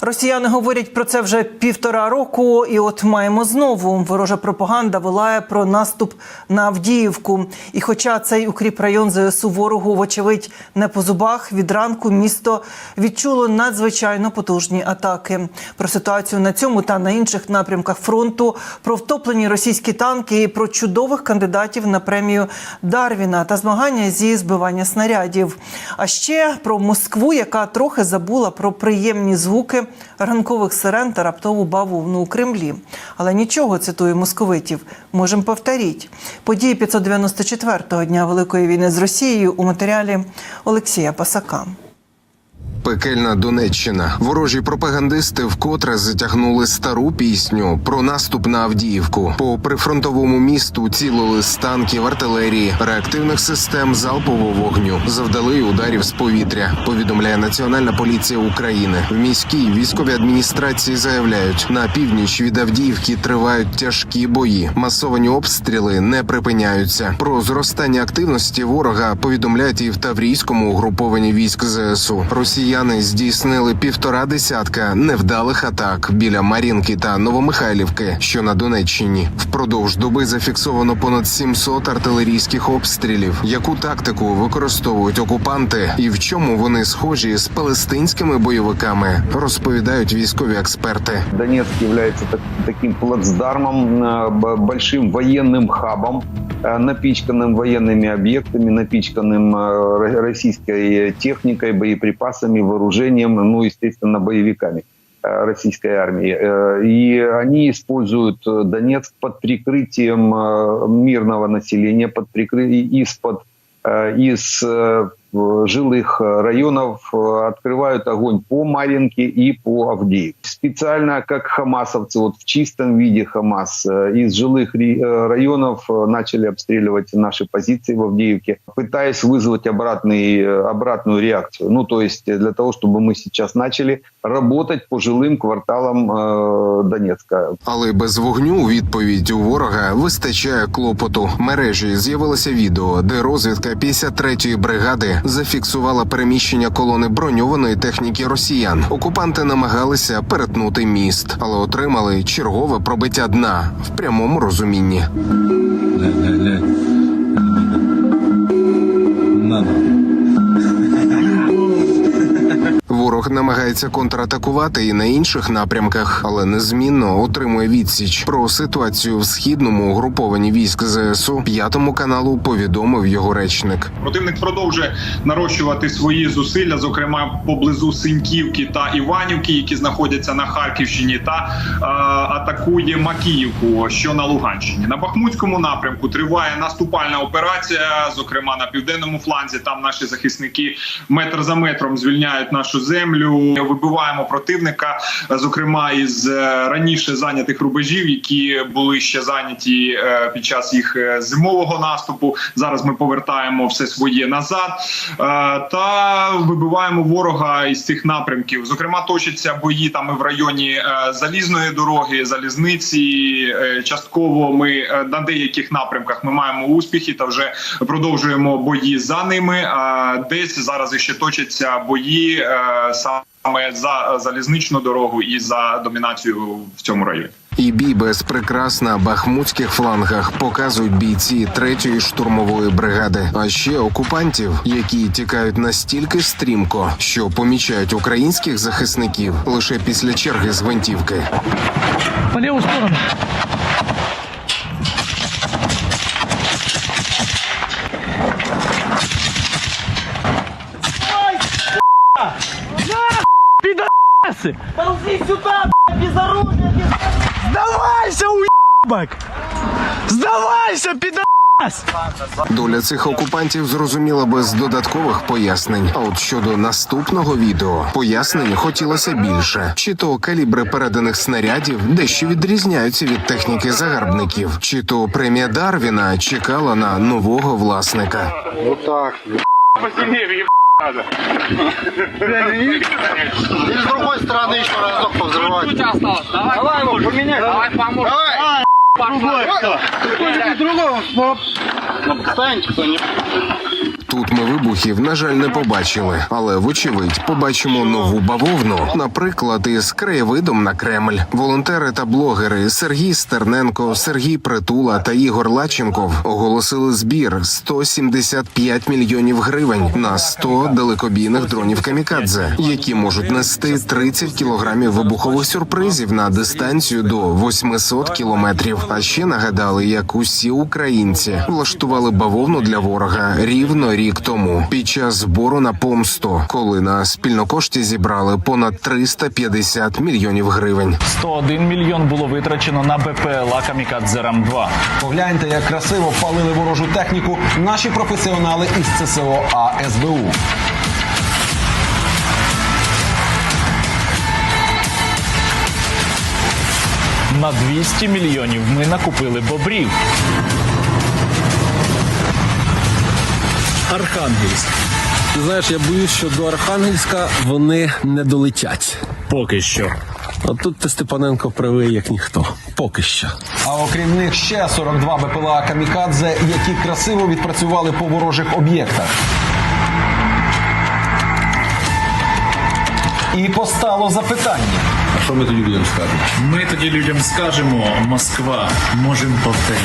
Росіяни говорять про це вже півтора року, і от маємо знову ворожа пропаганда волає про наступ на Авдіївку. І хоча цей укріп район ЗСУ ворогу, вочевидь, не по зубах, від ранку місто відчуло надзвичайно потужні атаки. Про ситуацію на цьому та на інших напрямках фронту, про втоплені російські танки і про чудових кандидатів на премію Дарвіна та змагання зі збивання снарядів. А ще про Москву, яка трохи забула про приємні звуки ранкових сирен та раптову бавовну у Кремлі. Але нічого цитую московитів. Можемо повторіть. Події 594-го дня Великої війни з Росією у матеріалі Олексія Пасака. Пекельна Донеччина. Ворожі пропагандисти вкотре затягнули стару пісню про наступ на Авдіївку. По прифронтовому місту цілили з танків, артилерії, реактивних систем залпового вогню, завдали ударів з повітря. Повідомляє Національна поліція України. В міській військовій адміністрації заявляють, на північ від Авдіївки тривають тяжкі бої. Масовані обстріли не припиняються. Про зростання активності ворога повідомляють і в Таврійському угрупованні військ ЗСУ Росіяни здійснили півтора десятка невдалих атак біля Мар'їнки та Новомихайлівки, що на Донеччині. Впродовж доби зафіксовано понад 700 артилерійських обстрілів. Яку тактику використовують окупанти і в чому вони схожі з палестинськими бойовиками, розповідають військові експерти. Донецк является так- таким плацдармом, э, б- большим военным хабом, э, напичканным военными объектами, напичканным э, ро- российской техникой, боеприпасами, Вооружением, ну, естественно, боевиками э, российской армии. Э, И они используют э, Донецк под прикрытием мирного населения, под прикрытием из-под из жилых э, районов э, открывают огонь по Маринке и по Авдеевке. Специально, как хамасовцы, вот в чистом виде Хамас, э, из жилых ри- э, районов э, начали обстреливать наши позиции в Авдеевке, пытаясь вызвать обратный, э, обратную реакцию. Ну, то есть э, для того, чтобы мы сейчас начали работать по жилым кварталам э, Донецка. Але без вогню у відповідь у ворога вистачає клопоту. В Мережі з'явилося відео, де розвідка 53-ї бригади зафіксувала переміщення колони броньованої техніки росіян. Окупанти намагалися перетнути міст, але отримали чергове пробиття дна в прямому розумінні. Ворог намагається контратакувати і на інших напрямках, але незмінно отримує відсіч. Про ситуацію в східному угрупованні військ ЗСУ п'ятому каналу повідомив його речник. Противник продовжує нарощувати свої зусилля, зокрема поблизу Синьківки та Іванівки, які знаходяться на Харківщині, та е, атакує Макіївку, що на Луганщині. На Бахмутському напрямку триває наступальна операція. Зокрема, на південному фланзі там наші захисники метр за метром звільняють нашу землю. Вибиваємо противника, зокрема із е, раніше зайнятих рубежів, які були ще зайняті е, під час їх е, зимового наступу. Зараз ми повертаємо все своє назад та вибиваємо ворога із цих напрямків. Зокрема, точаться бої там в районі залізної дороги, залізниці. Частково ми на деяких напрямках ми маємо успіхи та вже продовжуємо бої за ними. А десь зараз іще точаться бої саме за залізничну дорогу і за домінацію в цьому районі. І бій без прикрас на бахмутських флангах показують бійці третьої штурмової бригади. А ще окупантів, які тікають настільки стрімко, що помічають українських захисників лише після черги з гвинтівки. По левую сторону. Пидорасы! Ползи сюда, безоружие, Сдавайся, уебок! Сдавайся, пидорас! Доля цих окупантів зрозуміла без додаткових пояснень. А от щодо наступного відео пояснень хотілося більше. Чи то калібри переданих снарядів дещо відрізняються від техніки загарбників, чи то премія Дарвіна чекала на нового власника. И с другой стороны еще разок повзрывать. Давай его поменяй. Давай поможем. Давай. Другой. Другой. Встаньте кто-нибудь. Тут ми вибухів, на жаль, не побачили, але вочевидь побачимо нову бавовну, наприклад, із краєвидом на Кремль. Волонтери та блогери Сергій Стерненко, Сергій Притула та Ігор Лаченков оголосили збір 175 мільйонів гривень на 100 далекобійних дронів камікадзе, які можуть нести 30 кілограмів вибухових сюрпризів на дистанцію до 800 кілометрів. А ще нагадали, як усі українці влаштували бавовну для ворога рівно рік тому під час збору на помсту, коли на спільнокошті зібрали понад 350 мільйонів гривень. 101 мільйон було витрачено на БПЛА Камікадзе Рам-2. Погляньте, як красиво палили ворожу техніку наші професіонали із ЦСО АСБУ. На 200 мільйонів ми накупили бобрів. Архангельськ. Ти знаєш, я боюсь, що до Архангельська вони не долетять. Поки що. От тут ти Степаненко правий, як ніхто. Поки що. А окрім них ще 42 БПЛА Камікадзе, які красиво відпрацювали по ворожих об'єктах. І постало запитання. А що ми тоді людям скажемо? Ми тоді людям скажемо: Москва, можемо повторити.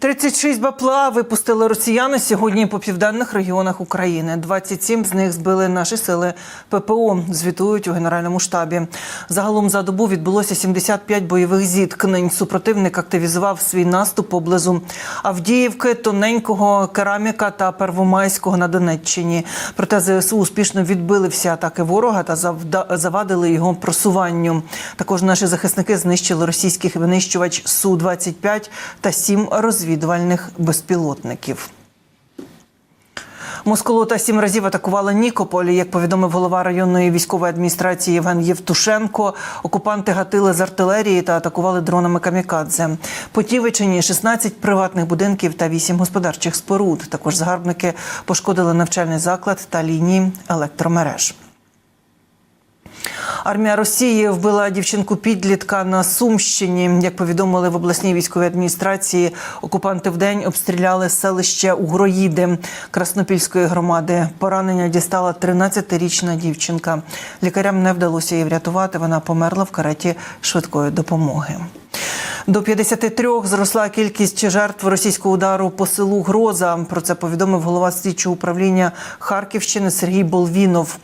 36 БПЛА випустили росіяни сьогодні по південних регіонах України. 27 з них збили наші сили ППО. Звітують у генеральному штабі. Загалом за добу відбулося 75 бойових зіткнень. Супротивник активізував свій наступ поблизу Авдіївки, Тоненького, Кераміка та Первомайського на Донеччині. Проте ЗСУ успішно відбили всі атаки ворога та завадили його просуванню. Також наші захисники знищили російських винищувач су 25 та сім розвідувальних безпілотників. Москолота сім разів атакувала Нікополь. Як повідомив голова районної військової адміністрації Євген Євтушенко, окупанти гатили з артилерії та атакували дронами камікадзе. По Тівичині 16 приватних будинків та 8 господарчих споруд. Також загарбники пошкодили навчальний заклад та лінії електромереж. Армія Росії вбила дівчинку підлітка на Сумщині. Як повідомили в обласній військовій адміністрації, окупанти вдень обстріляли селище Угроїди Краснопільської громади. Поранення дістала 13-річна дівчинка. Лікарям не вдалося її врятувати. Вона померла в кареті швидкої допомоги. До 53 зросла кількість жертв російського удару по селу Гроза. Про це повідомив голова слідчого управління Харківщини Сергій Болвінов.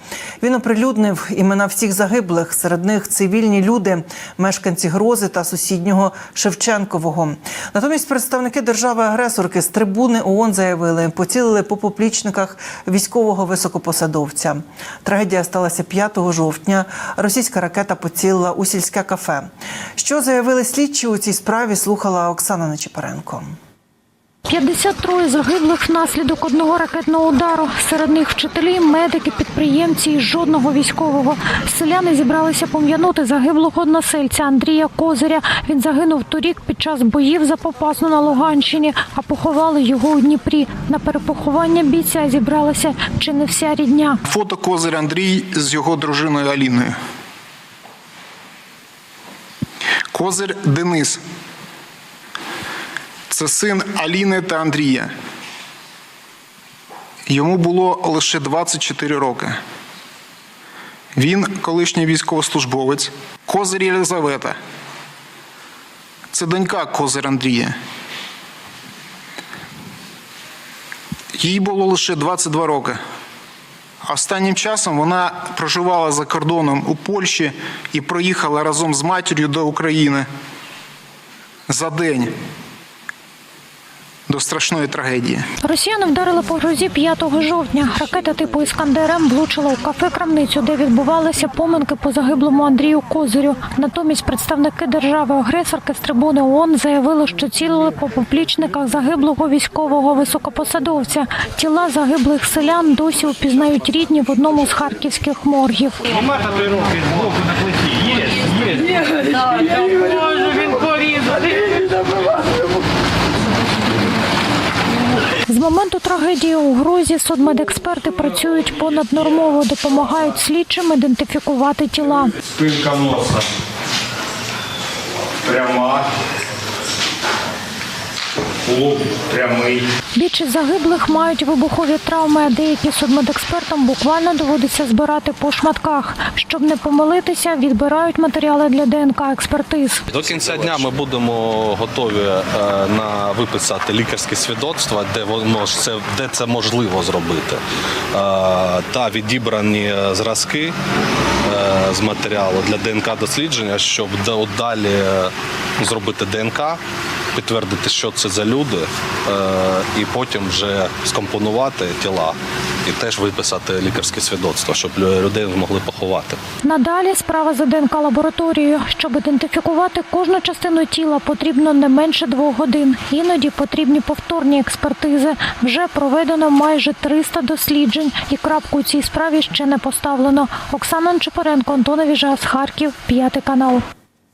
Він оприлюднив імена всіх загиблих. Серед них цивільні люди, мешканці Грози та сусіднього Шевченкового. Натомість представники держави-агресорки з трибуни ООН заявили, поцілили по поплічниках військового високопосадовця. Трагедія сталася 5 жовтня. Російська ракета поцілила у сільське кафе. Що заявили слідчі у цій справі? Слухала Оксана Нечипаренко. 53 загиблих внаслідок одного ракетного удару. Серед них вчителі, медики, підприємці і жодного військового. Селяни зібралися пом'янути загиблого односельця Андрія Козиря. Він загинув торік під час боїв за Попасну на Луганщині, а поховали його у Дніпрі. На перепоховання бійця зібралася чи не вся рідня. Фото Козир Андрій з його дружиною Аліною. Козир Денис. Це син Аліни та Андрія. Йому було лише 24 роки. Він колишній військовослужбовець. Козир Єлизавета. Це донька Козир Андрія. Їй було лише 22 роки. Останнім часом вона проживала за кордоном у Польщі і проїхала разом з матір'ю до України за день до страшної трагедії. Росіяни вдарили по грозі 5 жовтня. Ракета типу «Іскандер-М» влучила у кафе крамницю, де відбувалися поминки по загиблому Андрію Козирю. Натомість представники держави-агресорки з трибуни ООН заявили, що цілили по поплічниках загиблого військового високопосадовця. Тіла загиблих селян досі упізнають рідні в одному з харківських моргів. Плечі? Є, є. Я не можу, він моменту трагедії у Грозі судмедексперти працюють понаднормово, допомагають слідчим ідентифікувати тіла. Спинка носа. Пряма. Лоб прямий. Більшість загиблих мають вибухові травми, а деякі судмедекспертам буквально доводиться збирати по шматках. Щоб не помилитися, відбирають матеріали для ДНК експертиз. До кінця дня ми будемо готові е, на виписати лікарське свідоцтво, де воно це де це можливо зробити. Е, та відібрані зразки е, з матеріалу для ДНК дослідження, щоб да- далі зробити ДНК. Підтвердити, що це за люди, е, і потім вже скомпонувати тіла і теж виписати лікарське свідоцтво, щоб людей змогли поховати. Надалі справа за ДНК лабораторією. Щоб ідентифікувати кожну частину тіла, потрібно не менше двох годин. Іноді потрібні повторні експертизи. Вже проведено майже 300 досліджень, і крапку у цій справі ще не поставлено. Оксана Чепоренко, Антон Віжас, Харків, п'ятий канал.